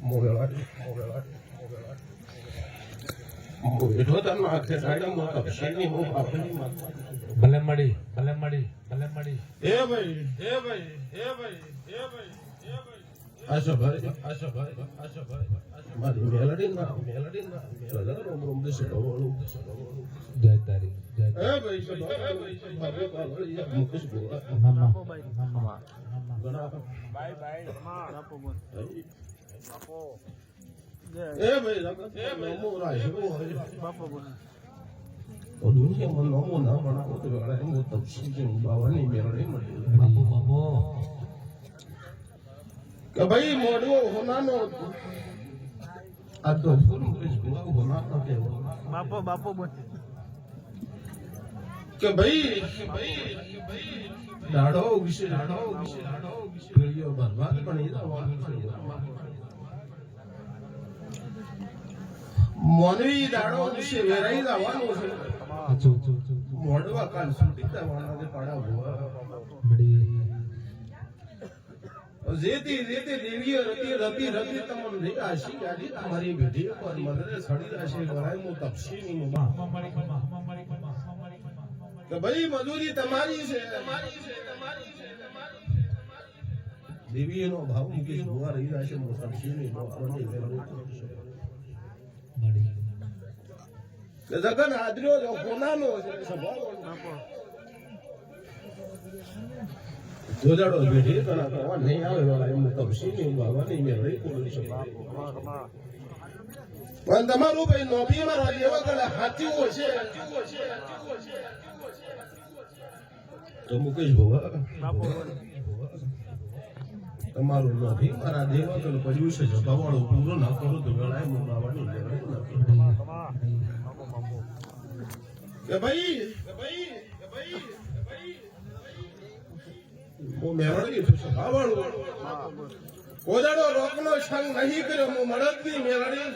More blood, more blood, more blood. ભલે મળી ભલે મળી ભલે મળી એ ભાઈ એ ભાઈ એ ભાઈ એ ભાઈ. એ ભાઈ આશા ભાઈ આશા ભાઈ આશા ભાઈ. મારી મેલડી ના મેલડી ના મેલડી રોમ રોમ દે સડોળું જય તારી જય હે ભાઈ સબા ભાઈ સબા હે મુકેશ ગોળા મામા મામા. બાય બાય બાપુ બોલ બાપુ. હે ભાઈ નમો રાય બાપુ દુનિયા માં નમો ના બનાવો તો વેળા એમ તપસી કે બાવાની મેલડી મળી બાબુ બાબુ કે ભાઈ મોડવો હોનાનો. આ તો ફૂલ મુકેશ ગોળા હોનાનો કેવો બાપુ બાપુ બોલ. કે ભાઈ દાડો વિશે દાડો વિશે દાડો વિશે પેલીઓ બરબાદ પણ એ મોનવી દાડો વિશે વેરાઈ લાવવાનો છે. દેવીએ તો ભાઈ મજૂરી તમારી છે. દેવીનો ભાવ મૂકી ગોવા રહી જશે હું જગન હાજર્યો જો કોનાનો જોજાડો બેઠી કણા કવા નહીં આવે, વાળા એમ તપસીની નહીં મેં રહી કોની છે પણ તમારું ભાઈ નોબી મારા જેવા કડા હાથીઓ છે. તો મુકેશ ભવા તમારું નોબી મારા દેવા કડ પડ્યું છે જગાવાળું પૂરો ના કરો, તો વેળાએ મુકાવાની મેળવી નથી બાપુ બાપુ કે ભાઈ હું મેળવી છું સભાવાળું કોદાડો રોકનો સંગ નહીં કર્યો, હું મળદની મેળવી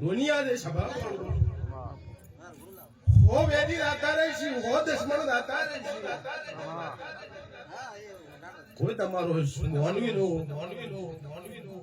દુનિયા દે સભા હો વેદી દાતા રે છે હો દસમણ દાતા રે છે કોઈ તમારો મોનવી નો મોનવી નો મોનવી નો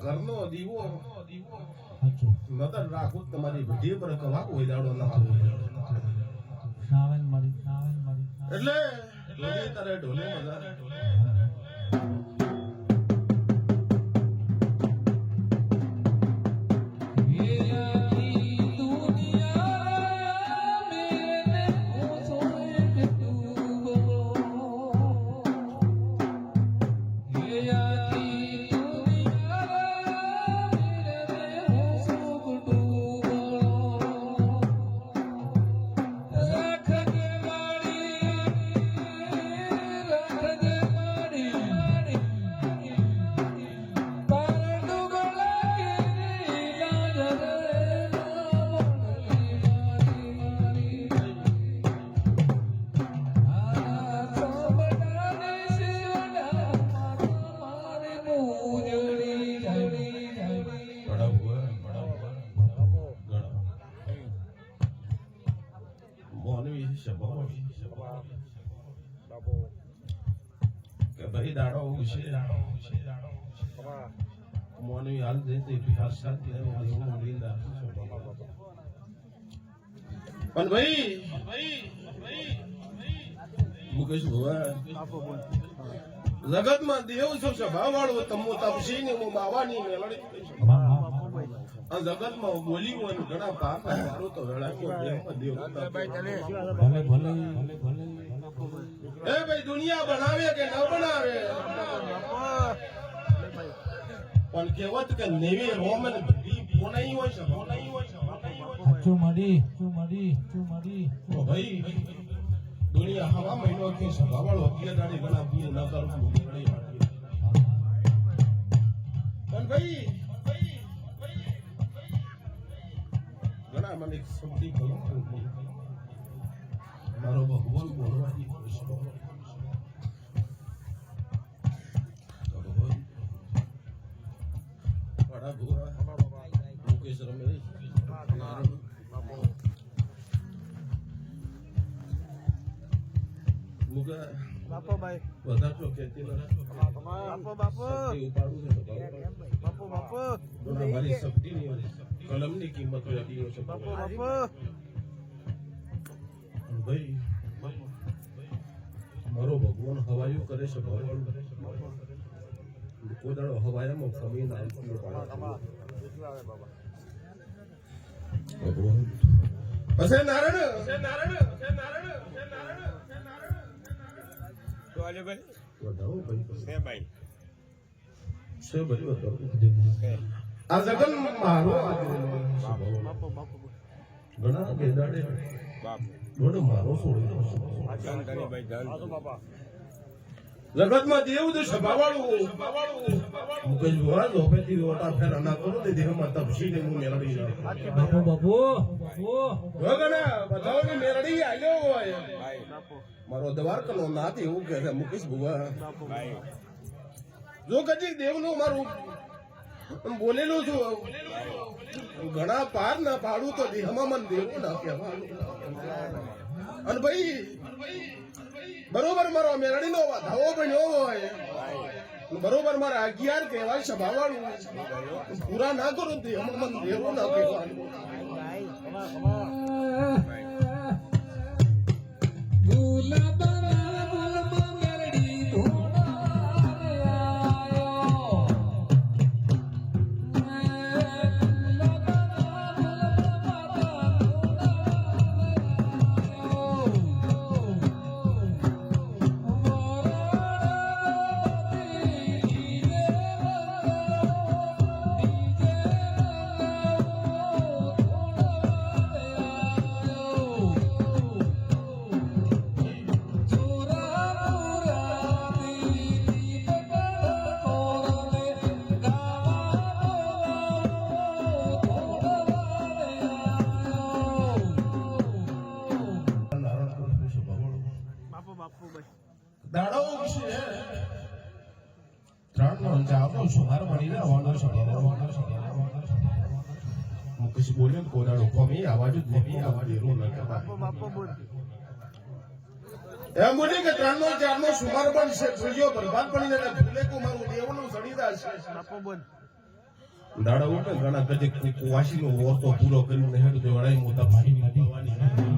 ઘરનો દીવો. નતર રાખું તમારી ભીડી પર કવાક ઓઈલાડો ના એટલે એટલે તારે ઢોલે મજા. મોનવી સ્વભાવવાળું બાપુ કે ભાઈ દાડો ઉછે દાડો ઉછે દાડો મોનવી હાલ દે તે વિકાસ શાંતિ ને એવું મોનવી પણ ભાઈ મુકેશ ભુવા જગતમાં દેવ છો સભા વાળો તમો તપસી ને બાવાની મેલડી આ જગતમાં બોલી હોય ઘણા પાપ મારો તો વેળાક્યો દેવમાં દેવ ભલે ભલે ભલે ભલે. એ ભાઈ દુનિયા બનાવે કે ન બનાવે? પણ કહેવત કે નેવી રોમન ભી હોય છે છે તો ભાઈ દુનિયા હવા મહિનો કે સભાવાળો અત્યારે ઘણા ન કરવું શક્તિ કરો મારો ભગવાન બોલવાની કોશિશ કરો. વડા ભુવા, મુકેશ રમેશ, મુકા બાપુ ભાઈ. બધા છો ખેતી બાપો બાપો. બાપો બાપો મારી શક્તિ ની હોય. કલમની કિંમત હોય અઢીઓ છે બાપુ બાપુ. ભાઈ મારો ભગવાન હવાયું કરે છે ભગવાન કોદાળો હવાયામાં કમી ના ભગવાન. હસે નારાયણ હસે નારાયણ હસે નારાયણ હસે નારાયણ હસે નારાયણ વધાવો ભાઈ. છે ભાઈ. વધાવો. આ જગન મારો ઘણા બેદાડે દોઢ મારો જગતમાં દેવ તો સભાવાળું. મુકેશ ભુવા ધોપેથી ઓટા ફેરા ના કરો તે દેહમાં તપસી ને હું મેળવી બાપુ બાપુ. બાપુ વગના બધાઓની મેળડી આવ્યો હોય. મારો દ્વારકાનો નાથ એવું કહે છે મુકેશ ભુવા. જો જો કદી દેવનું મારું બોલેલું છું. ઘણા પાર ના પાડું તો દેહમાં મન દેવું અને ભાઈ, બરોબર મારો મેરડી નો વધાવો બન્યો હોય. બરોબર મારા અગિયાર કહેવાય સભાવાળું. પૂરા ના કરો દેહમાં મન દેવું ના કહેવાનું. બાપુ દાડો છે ત્રણ નો જાવનો સુમાર મળી સડી સડી સડી મુકેશ બોલ્યો ને કોમી આવાજ જ નહીં. આવાજ એરો ન કહેવાય બાપુ બાપુ બોલ. એમ બોલે કે ત્રણ નો ચાર નો સુમાર પણ છે ફૂલ્યો બરબાદ પડી જાય ફૂલે કો મારું દેવનું સડીદાર છે. બાપુ બોલ. દાડા ઉઠે. ઘણા કદી કુવાસી નો ઓરતો પૂરો કરીને હેડ મોટા ભાઈ